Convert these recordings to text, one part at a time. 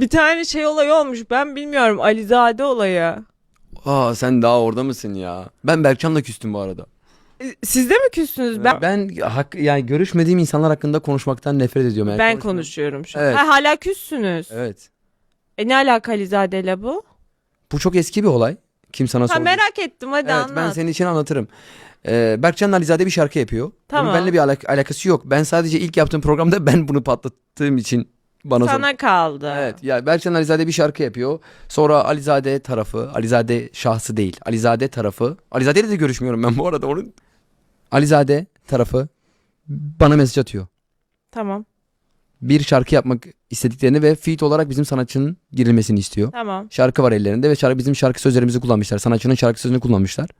Bir tane şey olayı olmuş. Ben bilmiyorum. Alizade olayı. Aa sen daha orada mısın ya? Ben Berkcan'la küstüm bu arada. E, Siz de mi küstünüz? Ben Ben hak, yani görüşmediğim insanlar hakkında konuşmaktan nefret ediyorum. Yani ben konuşuyorum şu an. Evet. Ha, hala küssünüz. Evet. E ne alaka Alizade'yle bu? Bu çok eski bir olay. Kim sana Ha sordu? merak ettim hadi Evet anlat. ben senin için anlatırım. Ee, Berkcan Alizade bir şarkı yapıyor. Tamam. Bunun benimle bir alak- alakası yok. Ben sadece ilk yaptığım programda ben bunu patlattığım için bana sor- Sana kaldı. Evet ya Berkcan Alizade bir şarkı yapıyor. Sonra Alizade tarafı, Alizade şahsı değil. Alizade tarafı. Alizade'yle de görüşmüyorum ben bu arada. Onun Alizade tarafı bana mesaj atıyor. Tamam. Bir şarkı yapmak istediklerini ve feat olarak bizim sanatçının girilmesini istiyor. Tamam. Şarkı var ellerinde ve şarkı bizim şarkı sözlerimizi kullanmışlar. Sanatçının şarkı sözünü kullanmışlar.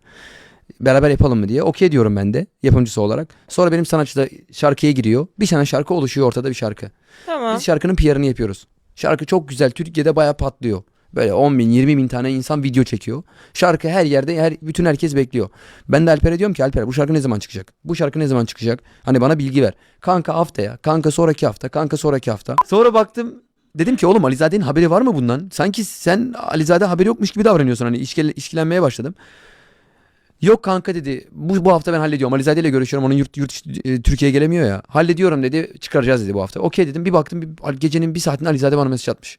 Beraber yapalım mı diye. Okey diyorum ben de yapımcısı olarak. Sonra benim sanatçı da şarkıya giriyor. Bir tane şarkı oluşuyor ortada bir şarkı. Tamam. Biz şarkının PR'ını yapıyoruz. Şarkı çok güzel. Türkiye'de bayağı patlıyor. Böyle 10 bin 20 bin tane insan video çekiyor. Şarkı her yerde her bütün herkes bekliyor. Ben de Alper'e diyorum ki Alper bu şarkı ne zaman çıkacak? Bu şarkı ne zaman çıkacak? Hani bana bilgi ver. Kanka haftaya, kanka sonraki hafta, kanka sonraki hafta. Sonra baktım dedim ki oğlum Alizade'nin haberi var mı bundan? Sanki sen Alizade haberi yokmuş gibi davranıyorsun. Hani işkile, işkilenmeye başladım. Yok kanka dedi. Bu, bu hafta ben hallediyorum. Alizade ile görüşüyorum. Onun yurt, yurt e, Türkiye'ye gelemiyor ya. Hallediyorum dedi. Çıkaracağız dedi bu hafta. Okey dedim. Bir baktım bir, gecenin bir saatinde Alizade bana mesaj atmış.